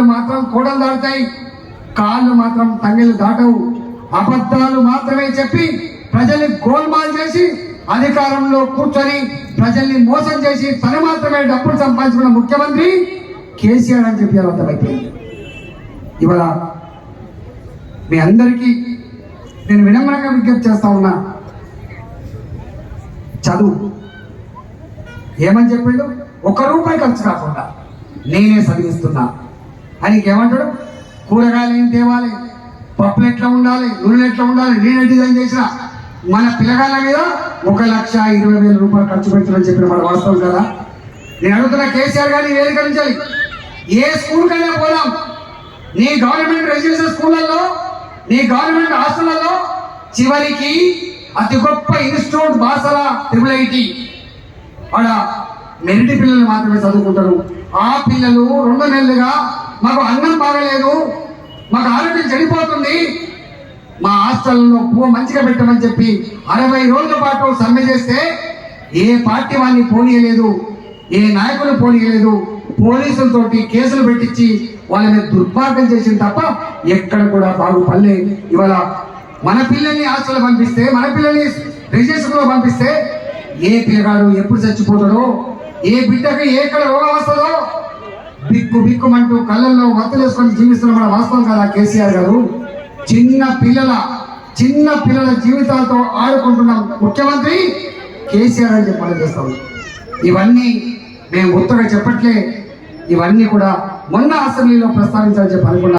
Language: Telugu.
కాళ్ళు మాత్రం కూడలు దాటుతాయి. కాళ్ళు మాత్రం తంగిలు దాటవు. అబద్ధాలు మాత్రమే చెప్పి ప్రజల్ని గోల్మాల్ చేసి అధికారంలో కూర్చొని ప్రజల్ని మోసం చేసి తను మాత్రమే డబ్బులు సంపాదించుకున్న ముఖ్యమంత్రి కేసీఆర్ అని చెప్పి అర్థమైపోయింది ఇవాళ మీ అందరికీ నేను వినమ్రంగా విజ్ఞప్తి చేస్తా ఉన్నా. చదువు. ఏమని చెప్పిండు? ఒక రూపాయి ఖర్చు కాకుండా నేనే చదివిస్తున్నా. అని ఇంకేమంటాడు? కూరగాయలు ఏం తేవాలి? పప్పులు ఎట్లా ఉండాలి? నూనెలు ఎట్లా ఉండాలి? నేనే డిజైన్ చేసిన. మన పిల్లగాళ్ళ మీద ఒక లక్ష ఇరవై వేల రూపాయలు ఖర్చు పెట్టాలని చెప్పిన మన వాస్తవం కదా? నేను అడుగుతున్న కేసీఆర్ గారిని వేదికరించాలి ఏ స్కూల్ కైనా పోదాం. నీ గవర్నమెంట్ రెసిడెన్షియల్ స్కూళ్ళల్లో నీ గవర్నమెంట్ హాస్టళ్ళలో చివరికి అతి గొప్ప ఇన్స్టిట్యూట్ బాసల ట్రిపుల్ ఐటీ ఆడ మెరిటి పిల్లలు మాత్రమే చదువుకుంటారు. ఆ పిల్లలు రెండు నెలలుగా మాకు అన్నం బాగలేదు. మాకు ఆరోగ్యం చెడిపోతుంది. మా హాస్టల్లో పూ మంచిగా పెట్టమని చెప్పి అరవై రోజుల పాటు సమ్మె చేస్తే ఏ పార్టీ వాడిని పోనీయలేదు ఏ నాయకులు పోనీయలేదు పోలీసులతోటి కేసులు పెట్టించి వాళ్ళ మీద దుర్మార్గం చేసింది తప్ప ఎక్కడ కూడా బాగుపడలే ఇవాళ మన పిల్లల్ని హాస్టల్లో పంపిస్తే మన పిల్లల్ని రిజిస్టర్లో పంపిస్తే ఏ పిల్లగాడు ఎప్పుడు చచ్చిపోతాడో ఏ బిడ్డకి ఎక్కడ రోగం వస్తుందో బిక్కు బిక్కుమంటూ కళ్ళల్లో వత్తలేసుకొని జీవిస్తున్న మన వాస్తవం కదా కేసీఆర్ గారు? చిన్న పిల్లల చిన్న పిల్లల జీవితాలతో ఆడుకుంటున్న ముఖ్యమంత్రి కేసీఆర్ అని చెప్పి చేస్తాం. ఇవన్నీ మేము గుర్తుగా చెప్పట్లే. ఇవన్నీ కూడా మొన్న అసెంబ్లీలో ప్రస్తావించాలని చెప్పి అనుకున్నాం